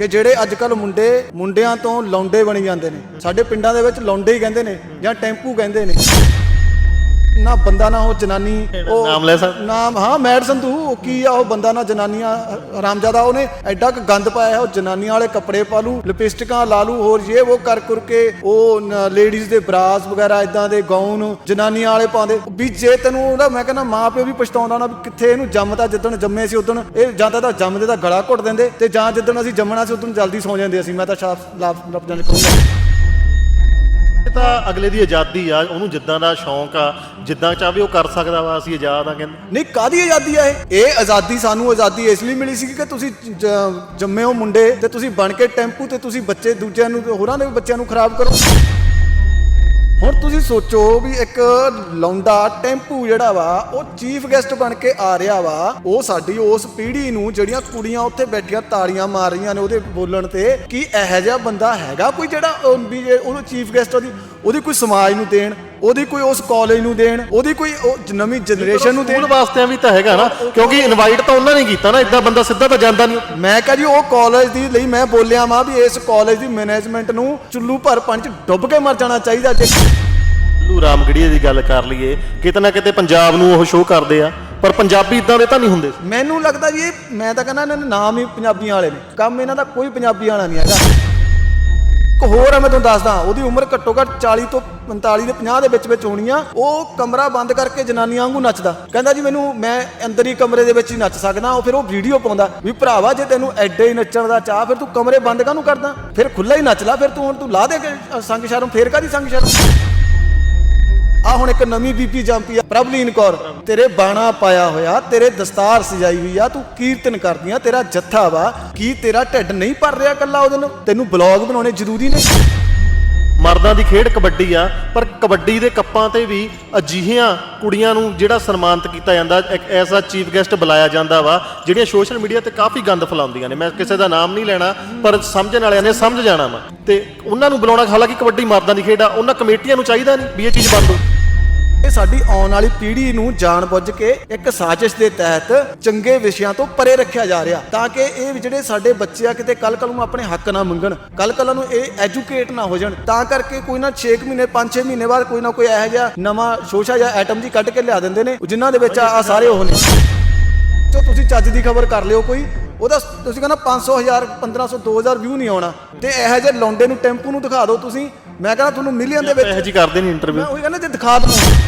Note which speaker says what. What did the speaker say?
Speaker 1: ਕਿ ਜਿਹੜੇ ਅੱਜ ਕੱਲ ਮੁੰਡੇ, ਮੁੰਡਿਆਂ ਤੋਂ ਲੌਂਡੇ ਬਣੀ ਜਾਂਦੇ ਨੇ। ਸਾਡੇ ਪਿੰਡਾਂ ਦੇ ਵਿੱਚ ਲੌਂਡੇ ਹੀ ਕਹਿੰਦੇ ਨੇ ਜਾਂ ਟੈਂਪੂ ਕਹਿੰਦੇ ਨੇ। ਨਾ ਬੰਦਾ ਨਾ ਉਹ ਜਨਾਨੀ ਉਹ
Speaker 2: ਨਾਮ ਲੈ ਸਕ
Speaker 1: ਨਾਮ ਹਾਂ ਮੈਡ ਸੰਧੂ ਕੀ ਆ ਉਹ ਬੰਦਾ ਨਾ ਜਨਾਨੀਆਂ ਹਰਾਮਜ਼ਾਦਾ ਉਹਨੇ ਐਡਾ ਕੁ ਗੰਦ ਪਾਇਆ ਹੈ, ਉਹ ਜਨਾਨੀਆਂ ਵਾਲੇ ਕੱਪੜੇ ਪਾ ਲੂ ਲਿਪਸਟਿਕਾਂ ਲਾ ਲੂ ਹੋਰ ਇਹ ਉਹ ਕਰ ਕਰ ਕੇ ਉਹ ਲੇਡੀਜ਼ ਦੇ ਬਰਾਸ ਵਗੈਰਾ ਇਦਾਂ ਦੇ ਗਾਊਨ ਜਨਾਨੀਆਂ ਵਾਲੇ ਪਾਉਂਦੇ। ਵੀ ਜੇ ਤੈਨੂੰ ਉਹਦਾ ਮੈਂ ਕਹਿੰਦਾ ਮਾਂ ਪਿਓ ਵੀ ਪਛਤਾਉਂਦਾ ਨਾ ਕਿੱਥੇ ਇਹਨੂੰ ਜੰਮਦਾ ਜਿੱਦਣ ਜੰਮੇ ਸੀ ਉਦੋਂ ਇਹ ਜਾਂ ਤਾਂ ਜੰਮਦੇ ਦਾ ਗਲਾ ਘੁੱਟ ਦਿੰਦੇ ਤੇ ਜਾਂ ਜਿੱਦਣ ਅਸੀਂ ਜੰਮਣਾ ਸੀ ਉਦੋਂ ਜਲਦੀ ਸੌ ਜਾਂਦੇ ਅਸੀਂ ਮੈਂ ਤਾਂ ਸ਼ਾਪ ਲੱਭ ਜਾਣ ਕਹੂੰਗਾ
Speaker 2: ਇਹ ਤਾਂ ਅਗਲੇ ਦੀ ਆਜ਼ਾਦੀ ਆ, ਉਹਨੂੰ ਜਿੱਦਾਂ ਦਾ ਸ਼ੌਂਕ ਆ, ਜਿੱਦਾਂ ਚਾਹਵੇ ਉਹ ਕਰ ਸਕਦਾ ਵਾ, ਅਸੀਂ ਆਜ਼ਾਦ ਆ ਕਹਿੰਦੇ।
Speaker 1: ਨਹੀਂ ਕਾਦੀ ਆਜ਼ਾਦੀ ਆ ਇਹ? ਇਹ ਆਜ਼ਾਦੀ, ਸਾਨੂੰ ਆਜ਼ਾਦੀ ਇਸ ਲਈ ਮਿਲੀ ਸੀ ਕਿ ਤੁਸੀਂ ਜ- ਜੰਮੇ ਹੋ ਮੁੰਡੇ ਤੇ ਤੁਸੀਂ ਬਣ ਕੇ ਟੈਂਪੂ ਤੇ ਤੁਸੀਂ ਬੱਚੇ ਦੂਜਿਆਂ ਨੂੰ ਹੋਰਾਂ ਦੇ ਬੱਚਿਆਂ ਨੂੰ ਖਰਾਬ ਕਰੋ। ਹੁਣ ਤੁਸੀਂ ਸੋਚੋ ਵੀ ਇੱਕ ਲੌਂਡਾ ਟੈਂਪੂ ਜਿਹੜਾ ਵਾ, ਉਹ ਚੀਫ ਗੈਸਟ ਬਣ ਕੇ ਆ ਰਿਹਾ ਵਾ। ਉਹ ਸਾਡੀ ਉਸ ਪੀੜ੍ਹੀ ਨੂੰ ਜਿਹੜੀਆਂ ਕੁੜੀਆਂ ਉੱਥੇ ਬੈਠੀਆਂ ਤਾੜੀਆਂ ਮਾਰ ਰਹੀਆਂ ਨੇ ਉਹਦੇ ਬੋਲਣ ਤੇ, ਕਿ ਇਹੋ ਜਿਹਾ ਬੰਦਾ ਹੈਗਾ ਕੋਈ ਜਿਹੜਾ ਉਹ ਵੀ ਉਹਨੂੰ ਚੀਫ ਗੈਸਟ ਉਹਦੀ ਉਹਦੀ ਕੋਈ ਸਮਾਜ ਨੂੰ ਦੇਣ ਉਹਦੀ ਕੋਈ ਉਸ ਕਾਲਜ ਨੂੰ ਦੇਣ ਉਹਦੀ ਕੋਈ ਨਵੀਂ ਜਨਰੇਸ਼ਨ ਨੂੰ ਦੇਣ।
Speaker 2: ਵਾਸਤੇ ਵੀ ਤਾਂ ਹੈਗਾ ਨਾ ਕਿਉਂਕਿ ਇਨਵਾਈਟ ਤਾਂ ਉਹਨਾਂ ਨੇ ਕੀਤਾ ਨਾ ਇਦਾਂ ਬੰਦਾ ਸਿੱਧਾ ਤਾਂ ਜਾਂਦਾ ਨਹੀਂ।
Speaker 1: ਮੈਂ ਕਹਾਂ ਜੀ ਉਹ ਕਾਲਜ ਦੀ ਲਈ ਮੈਂ ਬੋਲਿਆ ਮਾਂ ਵੀ ਇਸ ਕਾਲਜ ਦੀ ਮੈਨੇਜਮੈਂਟ ਨੂੰ ਚੁੱਲੂ ਭਰ ਪਾਣੀ ਚ ਡੁੱਬ ਕੇ ਮਰ ਜਾਣਾ ਚਾਹੀਦਾ ਜੇ।
Speaker 2: ਲੂ ਰਾਮਗੜੀਏ ਦੀ ਗੱਲ ਕਰ ਲਈਏ ਕਿਤੇ ਨਾ ਕਿਤੇ ਪੰਜਾਬ ਨੂੰ ਉਹ ਸ਼ੋਅ ਕਰਦੇ ਆ ਪਰ ਪੰਜਾਬੀ ਇਦਾਂ ਦੇ ਤਾਂ ਨਹੀਂ ਹੁੰਦੇ।
Speaker 1: ਮੈਨੂੰ ਲੱਗਦਾ ਜੀ ਮੈਂ ਤਾਂ ਕਹਿੰਦਾ ਇਹਨਾਂ ਦੇ ਨਾਮ ਹੀ ਪੰਜਾਬੀਆਂ ਵਾਲੇ ਨੇ। ਕੰਮ ਇਹਨਾਂ ਦਾ ਕੋਈ ਪੰਜਾਬੀ ਵਾਲਾ ਨਹੀਂ ਹੈਗਾ। ਇੱਕ ਹੋਰ ਹੈ ਮੈਂ ਤੁਹਾਨੂੰ ਦੱਸਦਾ, ਉਹਦੀ ਉਮਰ ਘੱਟੋ ਘੱਟ 40 ਤੋਂ 45 ਦੇ 50 ਦੇ ਵਿੱਚ ਵਿੱਚ ਹੋਣੀ ਆ। ਉਹ ਕਮਰਾ ਬੰਦ ਕਰਕੇ ਜਨਾਨੀਆਂ ਵਾਂਗੂ ਨੱਚਦਾ। ਕਹਿੰਦਾ ਜੀ ਮੈਨੂੰ, ਮੈਂ ਅੰਦਰ ਹੀ ਕਮਰੇ ਦੇ ਵਿੱਚ ਹੀ ਨੱਚ ਸਕਦਾ, ਉਹ ਫਿਰ ਉਹ ਵੀਡੀਓ ਪਾਉਂਦਾ ਵੀ ਭਰਾਵਾ ਜੇ ਤੈਨੂੰ ਐਡੇ ਹੀ ਨੱਚਣ ਦਾ ਚਾਹ ਫਿਰ ਤੂੰ ਕਮਰੇ ਬੰਦ ਕਾਹਨੂੰ ਕਰਦਾ? ਫਿਰ ਖੁੱਲਾ ਹੀ ਨੱਚ ਲੈ, ਫਿਰ ਤੂੰ ਹੁਣ ਤੂੰ ਲਾ ਦੇ ਸੰਗ ਸ਼ਰਮ, ਫੇਰ ਕਾਦੀ ਸੰਗ ਸ਼ਰਮ? ਆ ਹੁਣ ਇੱਕ ਨਵੀਂ ਬੀਬੀ ਜੰਪੀ ਆ। ਪ੍ਰਭਲੀਨ ਕੌਰ, ਤੇਰੇ ਬਾਣਾ ਪਾਇਆ ਹੋਇਆ, ਤੇਰੇ ਦਸਤਾਰ ਸਜਾਈ ਹੋਈ ਆ, ਤੂੰ ਕੀਰਤਨ ਕਰਦੀ ਆ, ਤੇਰਾ ਜੱਥਾ ਵਾ, ਕੀ ਤੇਰਾ ਢਿੱਡ ਨਹੀਂ ਭਰ ਰਿਹਾ ਕੱਲਾ ਉਹਦੇ ਨੂੰ ਤੈਨੂੰ ਬਲੌਗ ਬਣਾਉਣੇ ਜ਼ਰੂਰੀ ਨੇ?
Speaker 2: ਮਰਦਾਂ ਦੀ ਖੇਡ ਕਬੱਡੀ ਆ, ਪਰ ਕਬੱਡੀ ਦੇ ਕੱਪਾਂ ਤੇ ਵੀ ਅਜਿਹੀਆਂ ਕੁੜੀਆਂ ਨੂੰ ਜਿਹੜਾ ਸਨਮਾਨਿਤ ਕੀਤਾ ਜਾਂਦਾ, ਇੱਕ ਐਸਾ ਚੀਫ ਗੈਸਟ ਬੁਲਾਇਆ ਜਾਂਦਾ ਵਾ, ਜਿਹੜੀਆਂ ਸੋਸ਼ਲ ਮੀਡੀਆ ਤੇ ਕਾਫੀ ਗੰਦ ਫੈਲਾਉਂਦੀਆਂ ਨੇ। ਮੈਂ ਕਿਸੇ ਦਾ ਨਾਮ ਨਹੀਂ ਲੈਣਾ, ਪਰ ਸਮਝਣ ਵਾਲਿਆਂ ਨੇ ਸਮਝ ਜਾਣਾ ਵਾ। ਤੇ ਉਹਨਾਂ ਨੂੰ ਬੁਲਾਉਣਾ, ਹਾਲਾਂਕਿ ਕਬੱਡੀ ਮਰਦਾਂ ਦੀ ਖੇਡ ਆ, ਉਹਨਾਂ ਕਮੇਟੀਆਂ ਨੂੰ ਚਾਹੀਦਾ ਨਹੀਂ ਵੀ ਇਹ ਚੀਜ਼ ਬੰਦ ਹੋ
Speaker 1: ਇਹ ਸਾਡੀ ਆਉਣ ਵਾਲੀ ਪੀੜ੍ਹੀ ਨੂੰ ਜਾਣਬੁੱਝ ਕੇ ਇੱਕ ਸਾਜ਼ਿਸ਼ ਦੇ ਤਹਿਤ ਚੰਗੇ ਵਿਸ਼ਿਆਂ ਤੋਂ ਪਰੇ ਰੱਖਿਆ ਜਾ ਰਿਹਾ ਤਾਂ ਕਿ ਇਹ ਜਿਹੜੇ ਸਾਡੇ ਬੱਚੇ ਆ ਕਿਤੇ ਕੱਲ ਕੱਲ ਨੂੰ ਆਪਣੇ ਹੱਕ ਨਾ ਮੰਗਣ ਕੱਲ ਕੱਲ ਨੂੰ ਇਹ ਐਜੂਕੇਟ ਨਾ ਹੋ ਜਾਣ ਤਾਂ ਕਰਕੇ ਕੋਈ ਨਾ 6 ਮਹੀਨੇ 5-6 ਮਹੀਨੇ ਬਾਅਦ ਕੋਈ ਨਾ ਕੋਈ ਇਹੋ ਜਿਹਾ ਨਵਾਂ ਸ਼ੋਸ਼ਾ ਜਾਂ ਐਟਮ ਜੀ ਕੱਢ ਕੇ ਲਿਆ ਦਿੰਦੇ ਨੇ ਜਿਨ੍ਹਾਂ ਦੇ ਵਿੱਚ ਆ ਸਾਰੇ ਉਹ ਨੇ। ਜੋ ਤੁਸੀਂ ਚੱਜ ਦੀ ਖਬਰ ਕਰ ਲਿਓ ਕੋਈ ਉਹਦਾ ਤੁਸੀਂ ਕਹਿੰਦਾ 500 1000 1500 2000 ਵਿਊ ਨਹੀਂ ਆਉਣਾ ਤੇ ਇਹੋ ਜਿਹੇ ਲੌਂਡੇ ਨੂੰ ਟੈਂਪੂ ਨੂੰ ਦਿਖਾ ਦਿਓ ਤੁਸੀਂ ਮੈਂ ਕਹਿੰਦਾ ਤੁਹਾਨੂੰ ਮਿਲੀਅਨ ਦੇ ਵਿੱਚ
Speaker 2: ਇਹੋ ਜੀ ਕਰਦੇ ਨੇ ਇੰਟਰਵਿਊ
Speaker 1: ਮੈਂ ਉਹੀ ਕਹਿੰਦਾ ਜੇ ਦਿਖਾ ਦਵਾਂ